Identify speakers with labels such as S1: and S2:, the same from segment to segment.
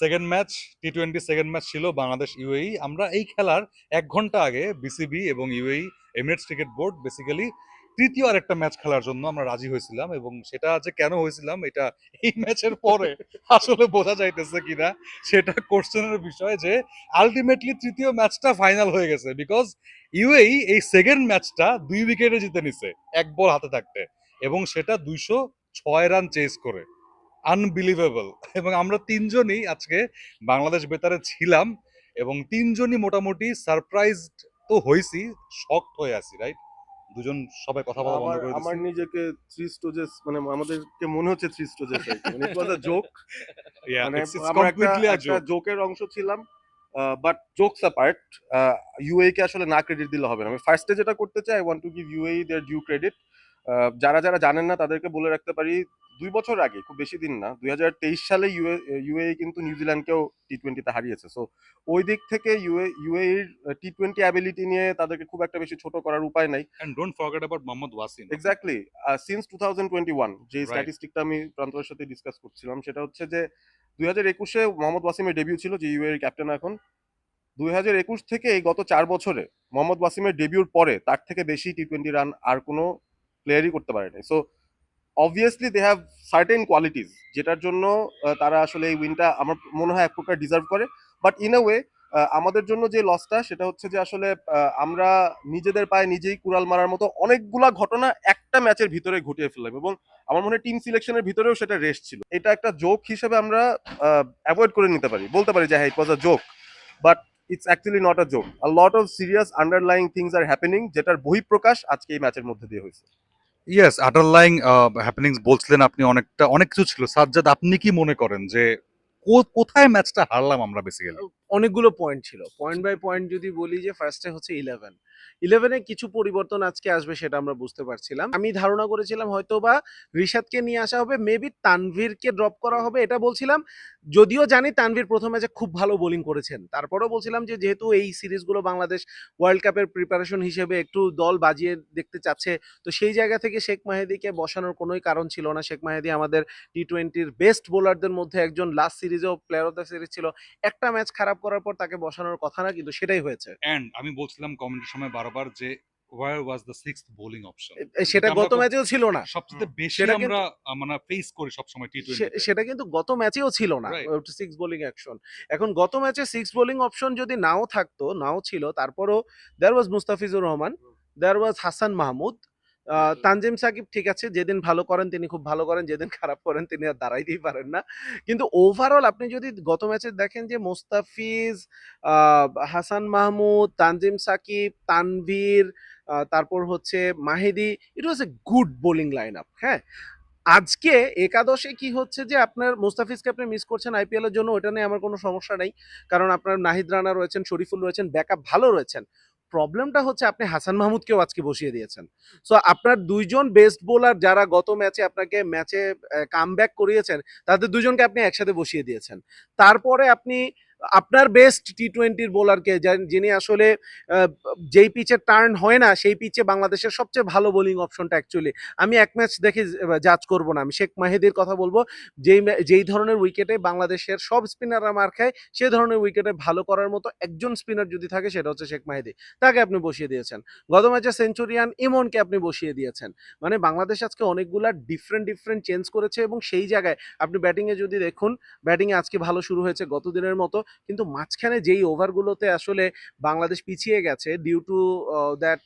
S1: Second match T twenty second match ছিল Bangladesh UAE আমরা এই খেলার এক ঘণ্টা আগে বিসিবি এবং UAE Emirates Cricket Board basically তৃতীয় আর একটা ম্যাচ খেলার জন্য আমরা রাজি হয়েছিলাম এবং সেটা যে কেন হয়েছিলাম, এটা এই ম্যাচের পরে আসলে বোঝা যাইতেছে কিনা। সেটা কোশ্চেনের বিষয় যে আলটিমেটলি তৃতীয় ম্যাচটা ফাইনাল হয়ে গেছে বিকজ ইউএই এই সেকেন্ড ম্যাচটা দুই উইকেটে জিতে নিছে, এক বল হাতে থাকতে। এবং সেটা দুইশো ছয় রান চেস করে। আনবিলিভেবল এবং আমরা তিনজনই আজকে বাংলাদেশ বেতারে ছিলাম এবং তিনজনই মোটামুটি সারপ্রাইজড তো হয়েছি শকড হয়ে আছি রাইট দুজন সবাই কথা বলা বন্ধ করে
S2: আমার নিজেকে থ্রি স্টোজেস মানে আমাদেরকে মনে হচ্ছে থ্রি স্টোজেস মানে ইট ওয়াজ আ জোক মানে আমরা একটা একটা জোকের অংশ ছিলাম বাট জোকস অ্যাপার্ট ইউএই কে আসলে না ক্রেডিট দিলে হবে না। আমি ফার্স্টে যেটা করতে চাই I want to give UAE their due credit যারা যারা জানেন না তাদেরকে বলে রাখতে পারি দুই বছর আগে খুব বেশি দিন না দুই হাজার তেইশ সালে ইউএ ইউএই কিন্তু নিউজিল্যান্ডকেও টি টোয়েন্টিতে হারিয়েছে। সো ওই দিক থেকে UA UAE T twenty ability নিয়ে তাদেরকে খুব একটা বেশি ছোট করার উপায় নাই।
S1: And don't forget about Mohammad Waseem
S2: exactly since two thousand twenty one যে. স্ট্যাটিস্টিকটা আমি প্রান্তরের সাথে ডিসকাস করছিলাম সেটা হচ্ছে যে দুই হাজার একুশে মোহাম্মদ ওয়াসিমের ডেবিউ ছিল যে ইউএর ক্যাপ্টেন এখন। দুই হাজার একুশ থেকে এই গত চার বছরে মোহাম্মদ ওয়াসিমের ডেবিউর পরে তার থেকে বেশি টি টোয়েন্টি রান আর কোনো প্লেয়ারই করতে পারেনি so obviously they have certain qualities যেটার জন্য তারা আসলে এই উইনটা আমার মনে হয় এক প্রকার ডিজার্ভ করে। বাট ইন আ ওয়ে আমাদের জন্য যে লসটা সেটা হচ্ছে যে আসলে আমরা নিজেদের পায়ে নিজেই কুড়াল মারার মতো অনেকগুলা ঘটনা একটা ম্যাচের ভিতরে ঘটিয়ে ফেললাম এবং আমার মনে হয় টিম সিলেকশনের ভিতরেও সেটা রেস্ট ছিল। এটা একটা জোক হিসেবে আমরা অ্যাভয়েড করে নিতে পারি। বলতে পারি যে হ্যাঁ it was a joke but it's actually not a joke a lot of serious underlying things are happening যেটার বহিঃপ্রকাশ আজকে এই ম্যাচের মধ্যে দিয়ে হয়েছে।
S1: ইয়েস আন্ডারলাইং হ্যাপেনিংস বলছিলেন আপনি অনেকটা, অনেক কিছু ছিল। সাজ্জাদ, আপনি কি মনে করেন যে কোথায় ম্যাচটা হারলাম আমরা বেসিক্যালি
S3: অনেকগুলো পয়েন্ট ছিল। পয়েন্ট বাই পয়েন্ট যদি বলি যে ফার্স্টে হচ্ছে ইলেভেন ইলেভেনে কিছু পরিবর্তন আজকে আসবে সেটা আমরা বুঝতে পারছিলাম। আমি ধারণা করেছিলাম হয়তো বা রিশাদকে নিয়ে আসা হবে মেবি তানভীরকে ড্রপ করা হবে, এটা বলছিলাম। যদিও জানি তানভীর প্রথম ম্যাচে খুব ভালো বোলিং করেছেন। তারপরেও বলছিলাম যে যেহেতু এই সিরিজগুলো বাংলাদেশ ওয়ার্ল্ড কাপের প্রিপারেশন হিসেবে একটু দল বাজিয়ে দেখতে চাচ্ছে, তো সেই জায়গা থেকে শেখ মাহেদিকে বসানোর কোনোই কারণ ছিল না। শেখ মাহেদি আমাদের টি টোয়েন্টির বেস্ট বোলারদের মধ্যে একজন লাস্ট সিরিজেও প্লেয়ার অফ দ্য সিরিজ ছিল। একটা ম্যাচ খারাপ করার পর তাকে বসানোর কথা না কিন্তু সেটাই হয়েছে।
S1: এন্ড আমি বলছিলাম কমেন্টের সময় বারবার যে where was the sixth bowling option
S3: সেটা গত ম্যাচেও ছিল না।
S1: সবচেয়ে বেশি আমরা মানে ফেস করি সবসময় টি
S3: সে- সেটা কিন্তু গত ম্যাচেও ছিল না। সিক্স বোলিং অ্যাকশন এখন গত ম্যাচে সিক্স বোলিং অপশন যদি নাও থাকতো নাও ছিল তারপরও দেয়ার ওয়াজ মুস্তাফিজুর রহমান দেয়ার ওয়াজ হাসান মাহমুদ তানজিম সাকিব ঠিক আছে যেদিন ভালো করেন তিনি খুব ভালো করেন যেদিন খারাপ করেন তিনি আর দাঁড়াইতেই পারেন না। কিন্তু ওভারঅল আপনি যদি গত ম্যাচে দেখেন যে মোস্তাফিজ হাসান মাহমুদ তানজিম সাকিব তানভীর তারপর হচ্ছে Mahedi it was a good bowling lineup হ্যাঁ? আজকে একাদশে কি হচ্ছে যে আপনার মুস্তাফিজকে আপনি মিস করছেন আইপিএল এর জন্য ওটা নিয়ে আমার কোনো সমস্যা নেই। কারণ আপনার নাহিদ রানা রয়েছেন শরীফুল রয়েছেন ব্যাকআপ ভালো রয়েছেন। প্রবলেমটা হচ্ছে আপনি হাসান মাহমুদকেও আজকে বসিয়ে দিয়েছেন। সো আপনার দুইজন বেস্ট বোলার যারা গত ম্যাচে আপনাকে ম্যাচে কাম করিয়েছেন, তাদের দুজনকে আপনি একসাথে বসিয়ে দিয়েছেন। তারপরে আপনি আপনার বেস্ট টি টোয়েন্টির বোলারকে যিনি আসলে যেই পিচে টার্ন হয় না, সেই পিচে বাংলাদেশের সবচেয়ে ভালো বোলিং অপশনটা অ্যাকচুয়ালি আমি এক ম্যাচ দেখে জাজ করব না। আমি শেখ মাহিদির কথা বলব। যেই যেই ধরনের উইকেটে বাংলাদেশের সব স্পিনাররা মার খায় সেই ধরনের উইকেটে ভালো করার মতো একজন স্পিনার যদি থাকে, সেটা হচ্ছে শেখ মাহিদি। তাকে আপনি বসিয়ে দিয়েছেন। গত ম্যাচে সেঞ্চুরিয়ান ইমনকে আপনি বসিয়ে দিয়েছেন। মানে বাংলাদেশ আজকে অনেকগুলা ডিফারেন্ট ডিফারেন্ট চেঞ্জ করেছে এবং সেই জায়গায় আপনি ব্যাটিংয়ে যদি দেখুন ব্যাটিংয়ে আজকে ভালো শুরু হয়েছে গত দিনের মতো। কিন্তু মাঝখানে যেই ওভারগুলোতে আসলে বাংলাদেশ পিছিয়ে গেছে ডিউ টু দ্যাট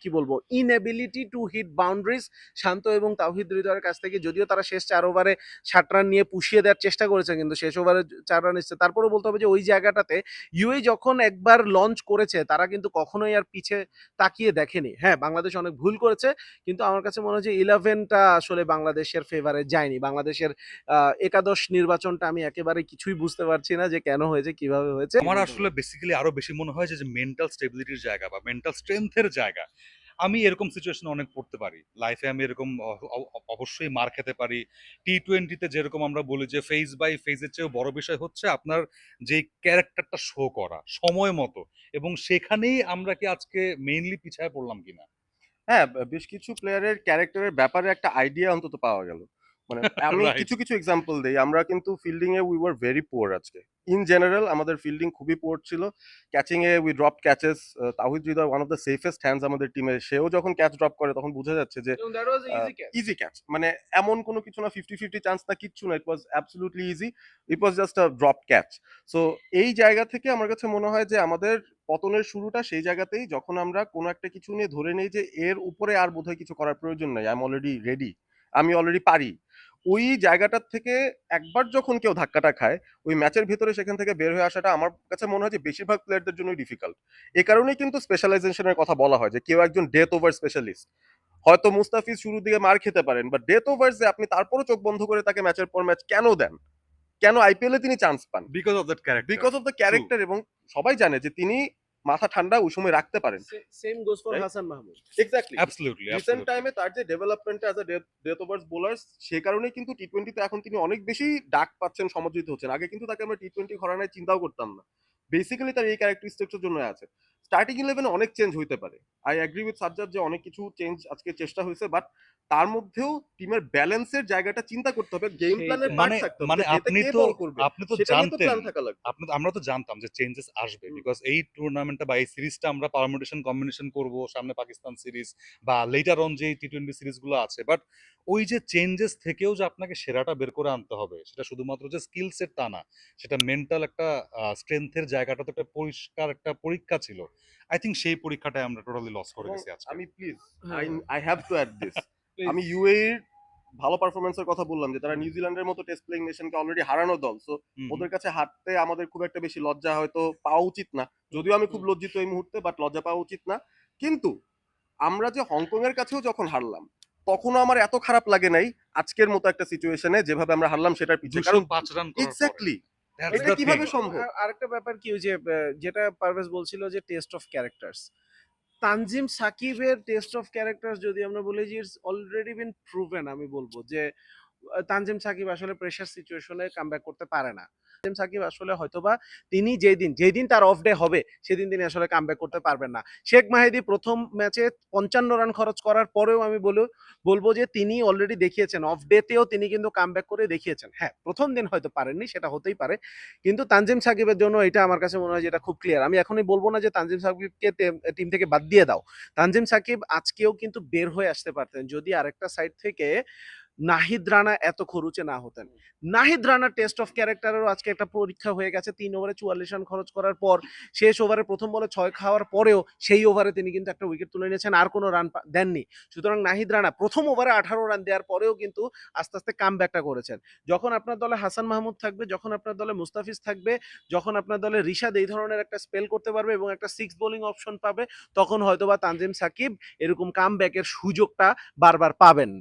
S3: কি বলব inability to hit boundaries Shanto এবং তাওহিদ হৃদয়ের কাছ থেকে যদিও তারা শেষ চার ওভারে ষাট রান নিয়ে পুষিয়ে দেওয়ার চেষ্টা করেছে, কিন্তু শেষ ওভারে চার রান এসছে। তারপরেও বলতে হবে যে ওই জায়গাটাতে ইউএই যখন একবার লঞ্চ করেছে, তারা কিন্তু কখনোই আর পিছে তাকিয়ে দেখেনি। হ্যাঁ বাংলাদেশ অনেক ভুল করেছে, কিন্তু আমার কাছে মনে হয় যে ইলেভেনটা আসলে বাংলাদেশের ফেভারে যায়নি। বাংলাদেশের একাদশ নির্বাচনটা আমি একেবারে কিছুই বুঝতে পারছি না যে কেন হয়েছে। কীভাবে হয়েছে
S1: আমার আসলে বেসিক্যালি আরও বেশি মনে হয় যে মেন্টাল স্টেবিলিটির জায়গা বা মেন্টাল স্ট্রেংথের জায়গা। আমি এরকম সিচুয়েশন অনেক পড়তে পারি। লাইফে আমি এরকম অবশ্যই মার খেতে পারি। টি টোয়েন্টিতে যেরকম আমরা বলি যে ফেজ বাই ফেজের চেয়েও বড় বিষয় হচ্ছে আপনার যে ক্যারেক্টারটা শো করা সময় মতো। এবং সেখানেই আমরা কি আজকে মেইনলি পিছায় পড়লাম কিনা?
S2: হ্যাঁ বেশ কিছু প্লেয়ারের ক্যারেক্টারের ব্যাপারে একটা আইডিয়া অন্তত পাওয়া গেল। মানে আমি কিছু কিছু এক্সাম্পল দেই। আমরা কিন্তু ফিল্ডিং এ উই ওয়ার ভেরি পুয়ার আজকে। ইন জেনারেল আমাদের ফিল্ডিং খুবই পুয়ার ছিল। Catching A we drop catches Tawhid Hridoy one of the safest hands আমাদের টিমে সেও যখন ক্যাচ ড্রপ করে তখন বোঝা যাচ্ছে যে ইজি ক্যাচ মানে এমন কোনো কিছু না ফিফটি ফিফটি চান্স না কিচ্ছু না। It was absolutely easy it was just a drop catch so এই জায়গা থেকে আমার কাছে মনে হয় যে আমাদের পতনের শুরুটা সেই জায়গাতেই যখন আমরা কোনো একটা কিছু নিয়ে ধরে নেই যে এর উপরে আর বোধহয় কিছু করার প্রয়োজন নাই। আই এম অলরেডি রেডি আমি অলরেডি পারি। ওই জায়গাটার থেকে একবার যখন কেউ ধাক্কাটা খায় ওই ম্যাচের ভিতরে সেখান থেকে বের হয়ে আসাটা আমার কাছে মনে হয় যে বেশিরভাগ প্লেয়ারদের জন্যই ডিফিকাল্ট এ কারণেই কিন্তু স্পেশালাইজেশনের কথা বলা হয় যে কেউ একজন ডেথ ওভার স্পেশালিস্ট হয়তো মুস্তাফিজ শুরুর দিকে মার খেতে পারেন বা ডেথ ওভার যে আপনি তারপরও চোখ বন্ধ করে তাকে ম্যাচের পর ম্যাচ কেন দেন? কেন আইপিএল এ তিনি চান্স পান?
S1: Because of that character
S2: because of the character এবং সবাই জানে যে তিনি মাথা ঠান্ডা ওই সময় রাখতে পারেন।
S3: Same goes for Hasan Mahmud.
S2: Exactly
S1: absolutely
S2: recent টাইমে তার যে development as a death overs bowler সে কারণেই কিন্তু টি টোয়েন্টিতে এখন তিনি অনেক বেশি ডাক পাচ্ছেন সমাদৃত হচ্ছেন। আগে কিন্তু তাকে আমরা টি টোয়েন্টি ঘরানায় চিন্তাও করতাম না। বেসিক্যালি তার এই ক্যারেক্টারিস্টিক্সের জন্য আছে। স্টার্টিং ইলেভেনে অনেক চেঞ্জ হইতে পারে। আই অ্যাগ্রি উইথ সাজ্জাদ যে অনেক কিছু চেঞ্জ আজকে চেষ্টা হয়েছে বাট তার মধ্যেও টিমের ব্যালেন্সের জায়গাটা চিন্তা করতে হবে গেম প্ল্যানের পার্ট
S1: মানে
S2: থাকতে হবে
S1: মানে আপনি তো আপনি তো জানতেন। আপনি আমরা তো জানতাম যে চেঞ্জেস আসবে বিকজ এই টুর্নামেন্টটা বা এই সিরিজটা আমরা পারমুটেশন কম্বিনেশন করব সামনে পাকিস্তান সিরিজ বা লেটার অন যে টি টোয়েন্টি সিরিজগুলো আছে। বাট ওই যে চেঞ্জেস থেকেও যে আপনাকে সেরাটা বের করে আনতে হবে সেটা শুধুমাত্র যে স্কিল সেট তা না সেটা মেন্টাল একটা স্ট্রেংথের জায়গাটা তো একটা পরিষ্কার একটা পরীক্ষা ছিল। আই থিঙ্ক সেই পরীক্ষাটাই আমরা টোটালি লস করে গেছি আজকে।
S2: আমি প্লিজ আই
S3: হ্যাঁ।
S2: I have to add this
S3: Please.
S2: আমি ইউএই ভালো পারফরমেন্সের কথা বললাম যে তারা নিউজিল্যান্ডের মতো টেস্ট প্লেইং নেশনকে অলরেডি হারানো দল। সো ওদের কাছে হারতে আমাদের খুব একটা বেশি লজ্জা হয়তো পাওয়া উচিত না। যদিও আমি খুব লজ্জিত এই মুহূর্তে বাট লজ্জা পাওয়া উচিত না। কিন্তু আমরা যে হংকং এর কাছেও যখন হারলাম তখনও আমার এত খারাপ লাগে নাই আজকের মতো একটা সিচুয়েশনে যেভাবে আমরা হারলাম সেটার পিছনে কারণ
S1: পাঁচ রান
S2: এক্স্যাক্টলি কীভাবে. সম্ভব
S3: আরেকটা ব্যাপার কি ওই যে যেটা পারভেজ বলছিল যে টেস্ট অফ ক্যারেক্টার্স তানজিম সাকিবের টেস্ট অফ ক্যারেক্টার যদি আমরা বলি যে ইটস অলরেডি বিন প্রুভেন আমি বলব যে তানজিম সাকিব আসলে প্রেশার সিচুয়েশনে কামব্যাক করতে পারে না। তানজিম সাকিব আসলে হয়তোবা তিনি যেই দিন যেই দিন তার অফ ডে হবে, সেদিন তিনি আসলে কামব্যাক করতে পারবেন না। শেখ মাহিদি প্রথম ম্যাচে পঞ্চান্ন রান খরচ করার পরেও আমি বলব বলব যে তিনি অলরেডি দেখিয়েছেন অফ ডেতেও তিনি কিন্তু কামব্যাক করে দেখিয়েছেন। হ্যাঁ প্রথম দিন হয়তো পারেননি, সেটা হতেই পারে। কিন্তু তানজিম সাকিবের জন্য এটা আমার কাছে মনে হয় যে এটা খুব ক্লিয়ার আমি এখনই বলব না যে তানজিম সাকিবকে টিম থেকে বাদ দিয়ে দাও। তানজিম সাকিব আজকেও কিন্তু বের হয়ে আসতে পারতেন। যদি আরেকটা সাইড থেকে নাহিদ রানা এত খরুচে না হতেন। নাহিদ রানার টেস্ট অফ ক্যারেক্টারেরও আজকে একটা পরীক্ষা হয়ে গেছে, তিন ওভারে চুয়াল্লিশ রান খরচ করার পর, শেষ ওভারে প্রথম বলে ছয় খাওয়ার পরেও সেই ওভারে তিনি কিন্তু একটা উইকেট তুলে নিয়েছেন, আর কোনো রান দেননি। সুতরাং নাহিদ রানা প্রথম ওভারে আঠারো রান দেওয়ার পরেও কিন্তু আস্তে আস্তে কাম ব্যাকটা করেছেন। যখন আপনার দলে হাসান মাহমুদ থাকবে, যখন আপনার দলে মুস্তাফিজ থাকবে, যখন আপনার দলে রিশাদ এই ধরনের একটা স্পেল করতে পারবে এবং একটা সিক্স বোলিং অপশন পাবে, তখন হয়তোবা তানজিম সাকিব এরকম কাম ব্যাকের সুযোগটা বারবার পাবেন।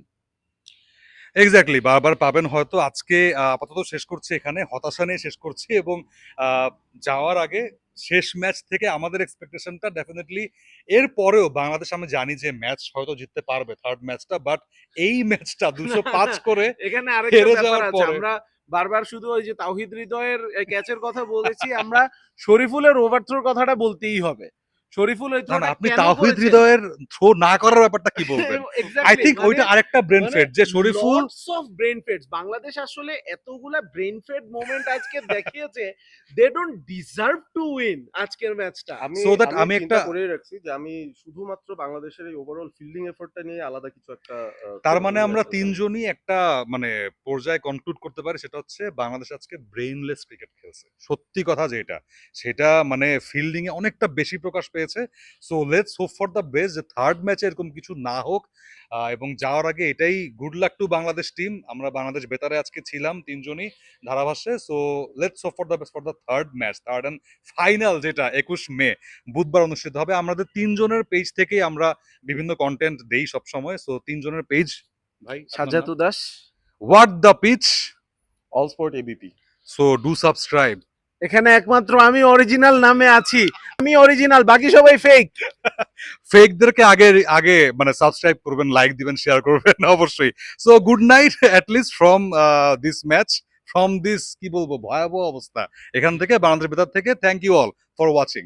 S1: এক্স্যাক্টলি বারবার পাবেন হয়তো আজকে আপাতত শেষ করছি এখানে হতাশা নিয়ে শেষ করছি এবং যাওয়ার আগে শেষ ম্যাচ থেকে আমাদের এক্সপেকটেশনটা ডেফিনেটলি এর পরেও বাংলাদেশ আমি জানি যে ম্যাচ হয়তো জিততে পারবে থার্ড ম্যাচটা বাট এই ম্যাচটা দুশো পাঁচ করে
S3: এখানে আরেকটা
S1: হেরে যাওয়ার
S3: আছে
S1: পরে।
S3: আমরা বারবার শুধু ওই যে তাওহিদ হৃদয়ের ক্যাচের কথা বলেছি আমরা শরীফুলের ওভারথ্রোর কথাটা বলতেই হবে শরীফুল
S1: আপনি
S3: করেছেন?
S1: হৃদয়ের থ্রো না করার ব্যাপারটা কি বলবেন? আই থিঙ্ক
S3: মানে-
S1: ওইটা আরেকটা ব্রেন
S3: মানে
S1: ফেড যে Shariful
S3: of brain fades Bangladesh আসলে এতগুলা ব্রেন ফেড মোমেন্ট আজকে দেখিয়েছে they don't deserve to win আজকের ম্যাচটা
S2: আমি
S1: So that
S2: আমি
S1: একটা-
S2: করেই রাখছি যে আমি শুধুমাত্র বাংলাদেশের এই ওভারঅল ফিল্ডিং এফোর্টটা নিয়ে আলাদা কিছু একটা
S1: তার মানে আমরা তিনজনই একটা মানে পর্যায়ে কনক্লুড করতে পারি সেটা হচ্ছে বাংলাদেশ আজকে ব্রেইনলেস ক্রিকেট খেলছে। সত্যি কথা যেটা সেটা মানে ফিল্ডিং এ অনেকটা বেশি প্রকাশ পেয়েছে so let's hope for the best যে থার্ড ম্যাচে এরকম কিছু না হোক। এবং যাওয়ার আগে এটাই good luck to Bangladesh team আমরা বাংলাদেশ বেতারে আজকে ছিলাম তিনজনই ধারাভাষ্যে। So let's hope for the best for the third match third and final যেটা একুশ মে বুধবার অনুষ্ঠিত হবে। আমাদের তিনজনের পেজ থেকেই আমরা বিভিন্ন কন্টেন্ট দেই সব সময় সো তিনজনের পেজ ভাই
S3: Sajjad Das
S1: what the pitch
S2: all sport ABP
S1: so do subscribe
S3: এখানে একমাত্র আমি অরিজিনাল নামে আছি। আমি অরিজিনাল বাকি সবাই ফেক
S1: ফেকদেরকে আগে আগে মানে সাবস্ক্রাইব করবেন লাইক দিবেন শেয়ার করবেন, অবশ্যই। So good night at least from this match from this কি বলব, ভয়াবহ অবস্থা। এখান থেকে বাংলাদেশ বেতার থেকে thank you all for watching